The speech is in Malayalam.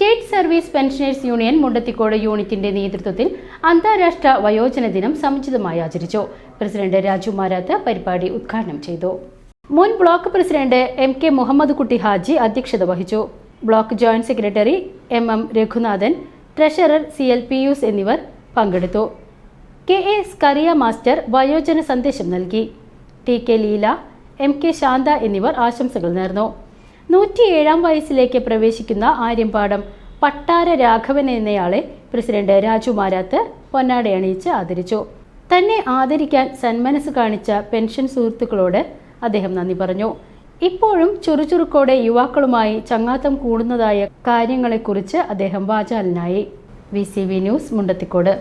State service pensioners union Mundathikode യൂണിറ്റിന്റെ നേതൃത്വത്തിൽ അന്താരാഷ്ട്ര വയോജന ദിനം സമുചിതമായി ആചരിച്ചു. പ്രസിഡന്റ് രാജു മാരാത്ത് പരിപാടി ഉദ്ഘാടനം ചെയ്തു. മുൻ block president M K Muhammad Kutty Haji അധ്യക്ഷത വഹിച്ചു. Block joint secretary M M Raghunathan treasurer C L Pius എന്നിവർ പങ്കെടുത്തു. കെ എ സ്കറിയ മാസ്റ്റർ വയോജന സന്ദേശം നൽകി. T K Leela M K Shantha എന്നിവർ ആശംസകൾ നേർന്നു. നൂറ്റിയേഴാം വയസ്സിലേക്ക് പ്രവേശിക്കുന്ന ആര്യമ്പാടം പട്ടാര രാഘവൻ എന്നയാളെ പ്രസിഡന്റ് രാജു മാരാത്ത് പൊന്നാടയണിയിച്ച് ആദരിച്ചു. തന്നെ ആദരിക്കാൻ സന്മനസ് കാണിച്ച പെൻഷൻ സുഹൃത്തുക്കളോട് അദ്ദേഹം നന്ദി പറഞ്ഞു. ഇപ്പോഴും ചുറുചുറുക്കോടെ യുവാക്കളുമായി ചങ്ങാത്തം കൂടുന്നതായ കാര്യങ്ങളെക്കുറിച്ച് അദ്ദേഹം വാചാലനായി. V news Mundathikode.